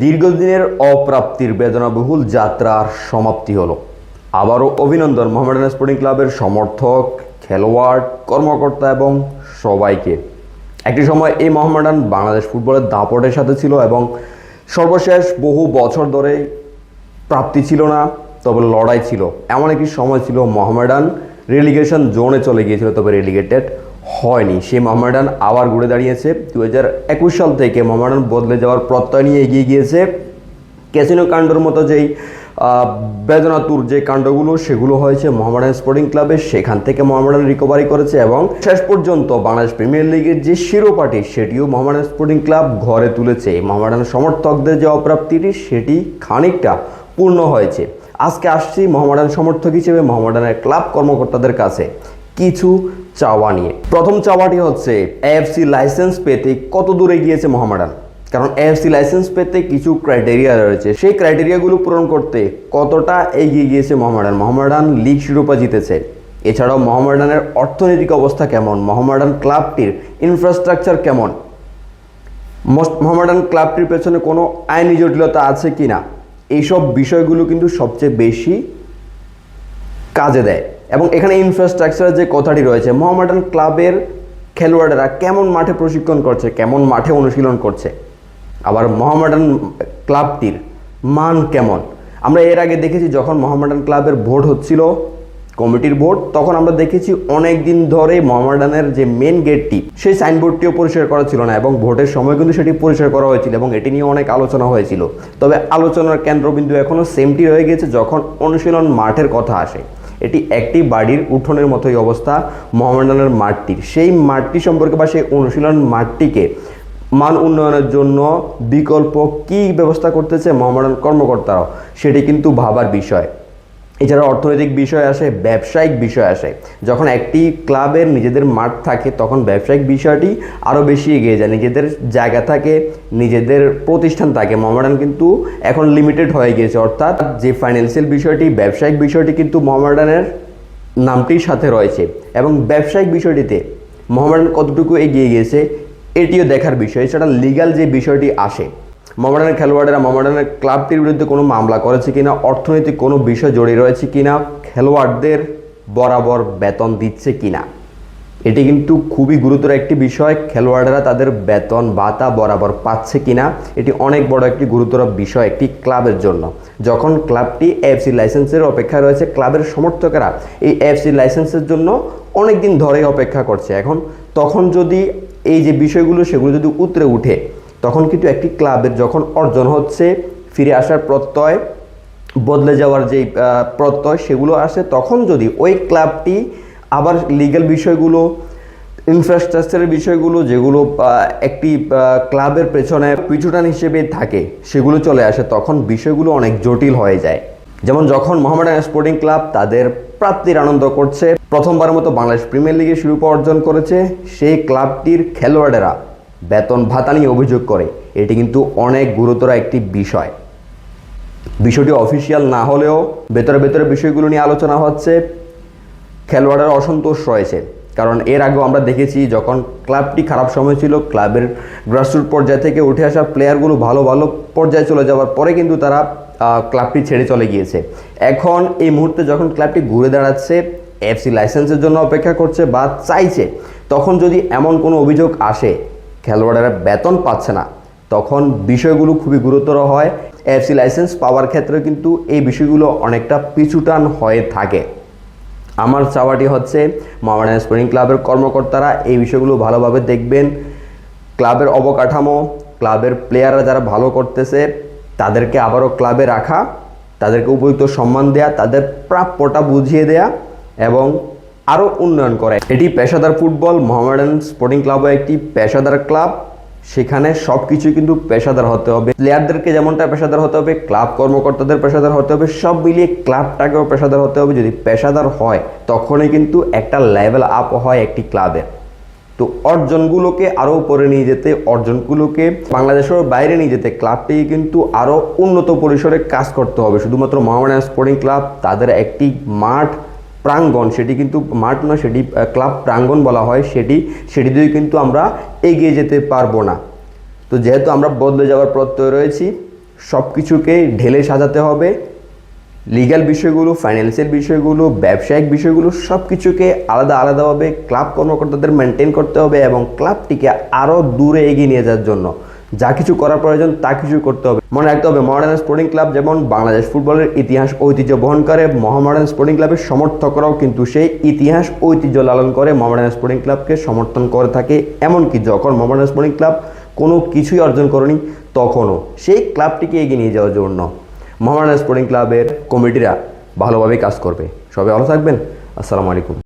দীর্ঘদিনের অপ্রাপ্তির বেদনাবহুল যাত্রার সমাপ্তি হলো। আবারও অভিনন্দন মোহামেডান স্পোর্টিং ক্লাবের সমর্থক, খেলোয়াড়, কর্মকর্তা এবং সবাইকে। একটি সময় এই মোহামেডান বাংলাদেশ ফুটবলের দাপটের সাথে ছিল এবং সর্বশেষ বহু বছর ধরে প্রাপ্তি ছিল না, তবে লড়াই ছিল। এমন একটি সময় ছিল মোহামেডান রেলিগেশন জোনে চলে গিয়েছিল, তবে রেলিগেটেড হয়নি। সে মোহামেডান আবার ঘুরে দাঁড়িয়েছে। দু হাজার একুশ সাল থেকে মোহামেডান বদলে যাওয়ার প্রত্যয় নিয়ে এগিয়ে গিয়েছে। ক্যাসিনো কাণ্ডর মতো যেই বেদনাতুর যে কাণ্ডগুলো, সেগুলো হয়েছে মোহামেডান স্পোর্টিং ক্লাবে। সেখান থেকে মোহামেডান রিকভারি করেছে এবং শেষ পর্যন্ত বাংলাদেশ প্রিমিয়ার লিগের যে শিরোপাটি, সেটিও মোহামেডান স্পোর্টিং ক্লাব ঘরে তুলেছে। মোহামেডান সমর্থকদের যে অপ্রাপ্তিটি, সেটি খানিকটা পূর্ণ হয়েছে। আজকে আসছি মোহামেডান সমর্থক হিসেবে মোহামেডানের ক্লাব কর্মকর্তাদের কাছে। কিছু চাওয়া নিয়ে। প্রথম চাওয়াটি হচ্ছে, এএফসি লাইসেন্স পেতে কত দূরে গিয়েছে মোহামেডান কারণ এএফসি লাইসেন্স পেতে কিছু ক্রাইটেরিয়া রয়েছে। সেই ক্রাইটেরিয়াগুলো পূরণ করতে কতটা এগিয়ে গিয়েছে মোহামেডান মোহামেডান লিগ শিরোপা জিতেছে। এছাড়াও মোহামেডানের অর্থনৈতিক অবস্থা কেমন? মোহামেডান ক্লাবটির ইনফ্রাস্ট্রাকচার কেমন? মোহামেডান ক্লাবটির পেছনে কোনো আইনি জটিলতা আছে কি না এইসব বিষয়গুলো কিন্তু সবচেয়ে বেশি কাজে দেয়। এবং এখানে ইনফ্রাস্ট্রাকচারের যে কথাটি রয়েছে মোহামেডান ক্লাবের খেলোয়াড়েরা কেমন মাঠে প্রশিক্ষণ করছে, কেমন মাঠে অনুশীলন করছে, আবার মোহামেডান ক্লাবটির মান কেমন? আমরা এর আগে দেখেছি যখন মোহামেডান ক্লাবের ভোট হচ্ছিল, কমিটির ভোট, তখন আমরা দেখেছি অনেক দিন ধরে মোহামেডানের যে মেন গেটটি সেই সাইনবোর্ডটিও পরিষ্কার করা ছিল না এবং ভোটের সময় কিন্তু সেটি পরিষ্কার করা হয়েছিল এবং এটি নিয়ে অনেক আলোচনা হয়েছিল। তবে আলোচনার কেন্দ্রবিন্দু এখনও সেমটি রয়ে গেছে যখন অনুশীলন মাঠের কথা আসে। এটি একটি বাড়ির উঠোনের মতোই অবস্থা মোহামেডানের মাঠটির সেই মাঠটি সম্পর্কে বা সেই অনুশীলন মাঠটিকে মান উন্নয়নের জন্য বিকল্প কি ব্যবস্থা করতেছে মোহামেডান কর্মকর্তারাও, সেটি কিন্তু ভাবার বিষয়। এছাড়া অর্থনৈতিক বিষয় আসে, ব্যবসায়িক বিষয় আসে। যখন একটি ক্লাবের নিজেদের মাঠ থাকে, তখন ব্যবসায়িক বিষয়টি আরও বেশি এগিয়ে যায়। নিজেদের জায়গা থাকে, নিজেদের প্রতিষ্ঠান থাকে। মোহামেডান কিন্তু এখন লিমিটেড হয়ে গিয়েছে। অর্থাৎ যে ফাইন্যান্সিয়াল বিষয়টি, ব্যবসায়িক বিষয়টি কিন্তু মোহামেডানের নামটির সাথে রয়েছে। এবং ব্যবসায়িক বিষয়টিতে মোহামেডান কতটুকু এগিয়ে গিয়েছে, এটিও দেখার বিষয়। এছাড়া লিগাল যে বিষয়টি আসে মোহামেডানের খেলোয়াড়েরা মোহামেডানের ক্লাবটির বিরুদ্ধে কোনো মামলা করেছে কিনা, অর্থনৈতিক কোনো বিষয় জড়িয়ে রয়েছে কিনা, খেলোয়াড়দের বরাবর বেতন দিচ্ছে কিনা? এটি কিন্তু খুবই গুরুতর একটি বিষয়, খেলোয়াড়েরা তাদের বেতন ভাতা বরাবর পাচ্ছে কিনা, এটি অনেক বড় একটি গুরুতর বিষয় একটি ক্লাবের জন্য। যখন ক্লাবটি এফসি লাইসেন্সের অপেক্ষা রয়েছে, ক্লাবের সমর্থকেরা এই এফসি লাইসেন্সের জন্য অনেক দিন ধরেই অপেক্ষা করছে। এখন তখন যদি এই যে বিষয়গুলো, সেগুলো যদি উতরে উঠে তখন কিন্তু একটি ক্লাবের যখন অর্জন হচ্ছে, ফিরে আসার প্রত্যয়, বদলে যাওয়ার যেই প্রত্যয় সেগুলো আসে, তখন যদি ওই ক্লাবটি আবার লিগ্যাল বিষয়গুলো ইনফ্রাস্ট্রাকচারের বিষয়গুলো যেগুলো একটি ক্লাবের পেছনে পিছুটান হিসেবে থাকে, সেগুলো চলে আসে, তখন বিষয়গুলো অনেক জটিল হয়ে যায়। যেমন যখন মোহামেডান স্পোর্টিং ক্লাব তাদের প্রাপ্তির আনন্দ করছে, প্রথমবারের মতো বাংলাদেশ প্রিমিয়ার লিগে শিরোপা অর্জন করেছে, সেই ক্লাবটির খেলোয়াড়েরা বেতন ভাতা নিয়ে অভিযোগ করে। এটি কিন্তু অনেক গুরুতর একটি বিষয়। বিষয়টি অফিসিয়াল না হলেও ভেতরে ভেতরে বিষয়গুলো নিয়ে আলোচনা হচ্ছে। খেলোয়াড়ের অসন্তোষ রয়েছে। কারণ এর আগেও আমরা দেখেছি, যখন ক্লাবটি খারাপ সময় ছিল, ক্লাবের গ্রাসরুট পর্যায় থেকে উঠে আসা প্লেয়ারগুলো ভালো ভালো পর্যায়ে চলে যাওয়ার পরে কিন্তু তারা ক্লাবটি ছেড়ে চলে গিয়েছে। এখন এই মুহূর্তে যখন ক্লাবটি ঘুরে দাঁড়াচ্ছে, এফসি লাইসেন্সের জন্য অপেক্ষা করছে বা চাইছে, তখন যদি এমন কোনো অভিযোগ আসে খেলোয়াড়েরা বেতন পাচ্ছে না। তখন বিষয়গুলো খুবই গুরুতর হয়। এফসি লাইসেন্স পাওয়ার ক্ষেত্রে কিন্তু এই বিষয়গুলো অনেকটা পিছুটান হয়ে থাকে। আমার চাওয়াটি হচ্ছে মোহামেডান স্পোর্টিং ক্লাবের কর্মকর্তারা এই বিষয়গুলো ভালোভাবে দেখবেন। ক্লাবের অবকাঠামো, ক্লাবের প্লেয়াররা যারা ভালো করতেছে, তাদেরকে আবারও ক্লাবে রাখা, তাদেরকে উপযুক্ত সম্মান দেয়া, তাদের প্রাপ্যটা বুঝিয়ে দেয়া এবং আরও উন্নয়ন করে। এটি পেশাদার ফুটবল, মোহামেডান স্পোর্টিং ক্লাবও একটি পেশাদার ক্লাব। সেখানে সব কিছু কিন্তু পেশাদার হতে হবে। প্লেয়ারদেরকে যেমনটা পেশাদার হতে হবে, ক্লাব কর্মকর্তাদের পেশাদার হতে হবে, সব মিলিয়ে ক্লাবটাকেও পেশাদার হতে হবে। যদি পেশাদার হয়, তখনই কিন্তু একটা লেভেল আপ হয় একটি ক্লাবের তো অর্জনগুলোকে আরও উপরে নিয়ে যেতে, অর্জনগুলোকে বাংলাদেশের বাইরে নিয়ে যেতে, ক্লাবটিকে কিন্তু আরও উন্নত পরিসরে কাজ করতে হবে। শুধুমাত্র মোহামেডান স্পোর্টিং ক্লাব, তাদের একটি মাঠ প্রাঙ্গণ, সেটি কিন্তু মাঠ নয়, সেটি ক্লাব প্রাঙ্গণ বলা হয়, সেটি সেটি দিয়ে কিন্তু আমরা এগিয়ে যেতে পারব না। তো যেহেতু আমরা বদলে যাওয়ার প্রত্যয় রয়েছি সব কিছুকে ঢেলে সাজাতে হবে। লিগ্যাল বিষয়গুলো, ফাইন্যান্সিয়াল বিষয়গুলো, ব্যবসায়িক বিষয়গুলো সব কিছুকে আলাদা আলাদাভাবে ক্লাব কর্মকর্তাদের মেনটেন করতে হবে এবং ক্লাবটিকে আরও দূরে এগিয়ে নিয়ে যাওয়ার জন্য। যা কিছু করার প্রয়োজন তা কিছু করতে হবে। মনে রাখতে হবে মডার্ন স্পোর্টিং ক্লাব যেমন বাংলাদেশ ফুটবলের ইতিহাস ঐতিহ্য বহন করে, মহামডার্ন স্পোর্টিং ক্লাবের সমর্থকরাও কিন্তু সেই ইতিহাস ঐতিহ্য লালন করে মহামডার্ন স্পোর্টিং ক্লাবকে সমর্থন করে থাকে। এমনকি যখন মহামডার্ন স্পোর্টিং ক্লাব কোনো কিছুই অর্জন করেনি, তখনও সেই ক্লাবটিকে এগিয়ে নিয়ে যাওয়ার জন্য মহামডার্ন স্পোর্টিং ক্লাবের কমিটিরা ভালোভাবে কাজ করবে। সবাই ভালো থাকবেন। আসসালামু আলাইকুম।